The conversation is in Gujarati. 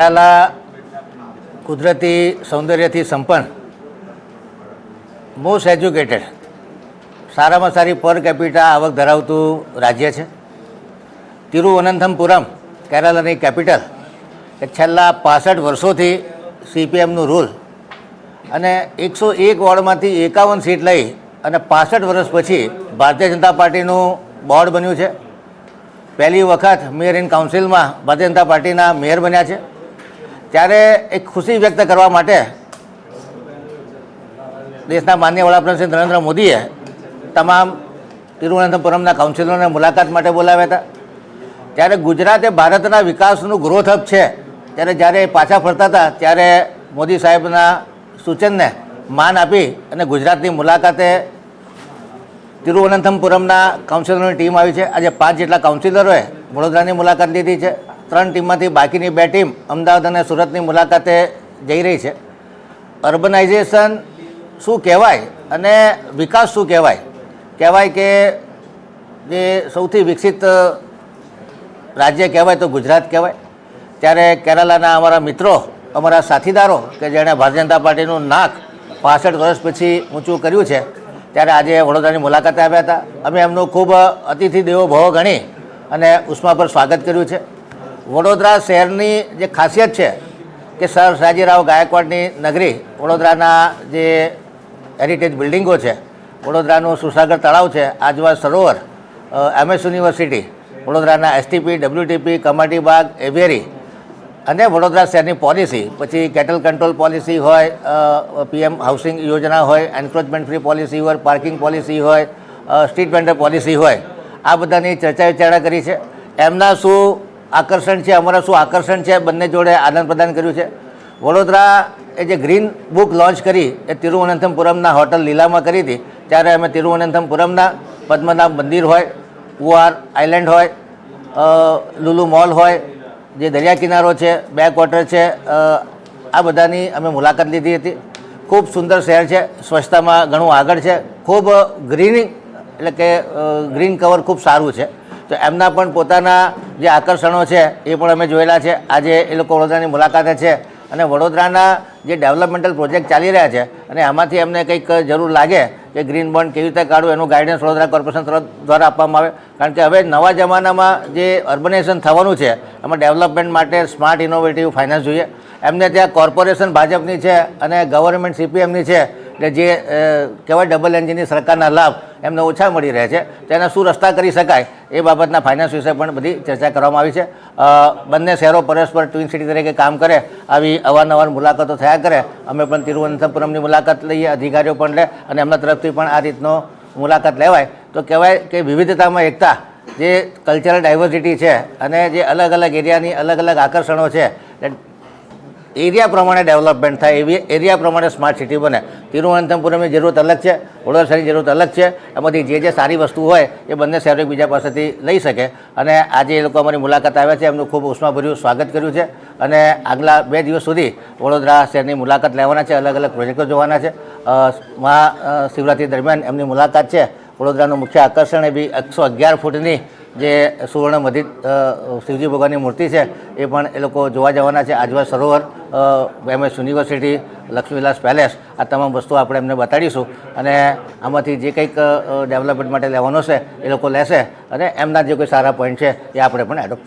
કેરાલા કુદરતી સૌંદર્યથી સંપન્ન મોસ્ટ એજ્યુકેટેડ સારામાં સારી પર કેપિટા આવક ધરાવતું રાજ્ય છે. તિરુવનંતપુરમ કેરાલાની કેપિટલ કે છેલ્લા પાસઠ વર્ષોથી સીપીએમનું રૂલ અને એકસો એક વોર્ડમાંથી એકાવન સીટ લઈ અને પાસઠ વર્ષ પછી ભારતીય જનતા પાર્ટીનું બોર્ડ બન્યું છે. પહેલી વખત મેયર ઇન કાઉન્સિલમાં ભારતીય જનતા પાર્ટીના મેયર બન્યા છે. ત્યારે એક ખુશી વ્યક્ત કરવા માટે દેશના માન્ય વડાપ્રધાન શ્રી નરેન્દ્ર મોદીએ તમામ તિરુવનંતપુરમના કાઉન્સિલરોને મુલાકાત માટે બોલાવ્યા હતા. ત્યારે ગુજરાત એ ભારતના વિકાસનું ગ્રોથ હબ છે, ત્યારે જ્યારે પાછા ફરતા હતા, ત્યારે મોદી સાહેબના સૂચનને માન આપી અને ગુજરાતની મુલાકાતે તિરુવનંતપુરમના કાઉન્સિલરોની ટીમ આવી છે. આજે પાંચ જેટલા કાઉન્સિલરોએ વડોદરાની મુલાકાત લીધી છે. ત્રણ ટીમમાંથી બાકીની બે ટીમ અમદાવાદ અને સુરતની મુલાકાતે જઈ રહી છે. અર્બનાઇઝેશન શું કહેવાય અને વિકાસ શું કહેવાય? કહેવાય કે જે સૌથી વિકસિત રાજ્ય કહેવાય તો ગુજરાત કહેવાય. ત્યારે કેરાલાના અમારા મિત્રો, અમારા સાથીદારો કે જેણે ભારતીય જનતા પાર્ટીનું નાક પાસઠ વર્ષ પછી ઊંચું કર્યું છે, ત્યારે આજે વડોદરાની મુલાકાતે આવ્યા હતા. અમે એમનું ખૂબ અતિથિ દેવો ભવો ગણી અને ઉષ્મા પર સ્વાગત કર્યું છે. વડોદરા શહેરની જે ખાસિયત છે કે સર સાજીરાવ ગાયકવાડની નગરી વડોદરાના જે હેરિટેજ બિલ્ડિંગો છે, વડોદરાનું સુસાગર તળાવ છે, આજવા સરોવર એમએસ યુનિવર્સિટી, વડોદરાના STP WTP Kamati Baug aviary અને વડોદરા શહેરની પોલિસી પછી કેટલ કંટ્રોલ પોલિસી હોય પીએમ હાઉસિંગ યોજના હોય એન્ક્રોચમેન્ટ ફ્રી પોલિસી હોય પાર્કિંગ પોલિસી હોય સ્ટ્રીટ વેન્ડર પોલિસી હોય, આ બધાની ચર્ચા વિચારણા કરી છે. એમના શું આકર્ષણ છે, અમારા શું આકર્ષણ છે, બંને જોડે આદાન પ્રદાન કર્યું છે. વડોદરા એ જે ગ્રીન બુક લોન્ચ કરી એ તિરુવનંતપુરમના હોટલ લીલામાં કરી હતી. ત્યારે અમે તિરુવનંતપુરમના પદ્મનાભ મંદિર હોય ઉઆર આઇલેન્ડ હોય લુલુ મોલ હોય, જે દરિયા કિનારો છે બે ક્વોટર છે આ બધાની અમે મુલાકાત લીધી હતી. ખૂબ સુંદર શહેર છે, સ્વચ્છતામાં ઘણું આગળ છે. ખૂબ ગ્રીનિંગ એટલે કે ગ્રીન કવર ખૂબ સારું છે. તો એમના પણ પોતાના જે આકર્ષણો છે, એ પણ અમે જોયેલા છે. આજે એ લોકો વડોદરાની મુલાકાતે છે અને વડોદરાના જે ડેવલપમેન્ટલ પ્રોજેક્ટ ચાલી રહ્યા છે અને આમાંથી એમને કંઈક જરૂર લાગે કે ગ્રીન બોન્ડ કેવી રીતે કાઢવું એનું ગાઈડન્સ વડોદરા કોર્પોરેશન દ્વારા આપવામાં આવે. કારણ કે હવે નવા જમાનામાં જે અર્બનાઇઝેશન થવાનું છે, એમાં ડેવલપમેન્ટ માટે સ્માર્ટ, ઇનોવેટિવ ફાઇનાન્સ જોઈએ. એમને ત્યાં કોર્પોરેશન ભાજપની છે અને ગવર્મેન્ટ સીપીએમની છે, એટલે જે કહેવાય ડબલ એન્જિનની સરકારના લાભ એમને ઓછા મળી રહે છે. તેના શું રસ્તા કરી શકાય? એ બાબતના ફાઇનાન્સ વિશે પણ બધી ચર્ચા કરવામાં આવી છે. બંને શહેરો પરસ્પર ટ્વિન સિટી તરીકે કામ કરે, આવી અવારનવાર મુલાકાતો થયા કરે. અમે પણ તિરુવનંતપુરમની મુલાકાત લઈએ, અધિકારીઓ પણ લે અને એમના તરફથી પણ આ રીતનો મુલાકાત લેવાય. તો કહેવાય કે વિવિધતામાં એકતા જે કલ્ચરલ ડાયવર્સિટી છે અને જે અલગ અલગ એરિયાની અલગ અલગ આકર્ષણો છે એરિયા પ્રમાણે ડેવલપમેન્ટ થાય, એવી એરિયા પ્રમાણે સ્માર્ટ સિટી બને. તિરુવનંતપુરમની જરૂરત અલગ છે, વડોદરાની જરૂરત અલગ છે. એમાંથી જે જે સારી વસ્તુ હોય એ બંને શહેરો એકબીજા પાસેથી લઈ શકે. અને આજે એ લોકો અમારી મુલાકાત આવ્યા છે, એમનું ખૂબ ઉષ્માભર્યું સ્વાગત કર્યું છે. અને આગલા બે દિવસ સુધી વડોદરા શહેરની મુલાકાત લેવાના છે, અલગ અલગ પ્રોજેક્ટો જોવાના છે. મહા શિવરાત્રી દરમિયાન એમની મુલાકાત છે. વડોદરાનું મુખ્ય આકર્ષણ એ બી એકસો અગિયાર ફૂટની જે સુવર્ણ મધિત શિવજી ભગવાનની મૂર્તિ છે, એ પણ એ લોકો જોવા જવાના છે. Ajwa Sarovar MS university, Laxmi Vilas palace, આ તમામ વસ્તુઓ આપણે એમને બતાડીશું. અને આમાંથી જે કંઈક ડેવલપમેન્ટ માટે લેવાનો છે, એ લોકો લેશે. અને એમના જે કોઈ સારા પોઈન્ટ છે, એ આપણે પણ એડોપ્ટ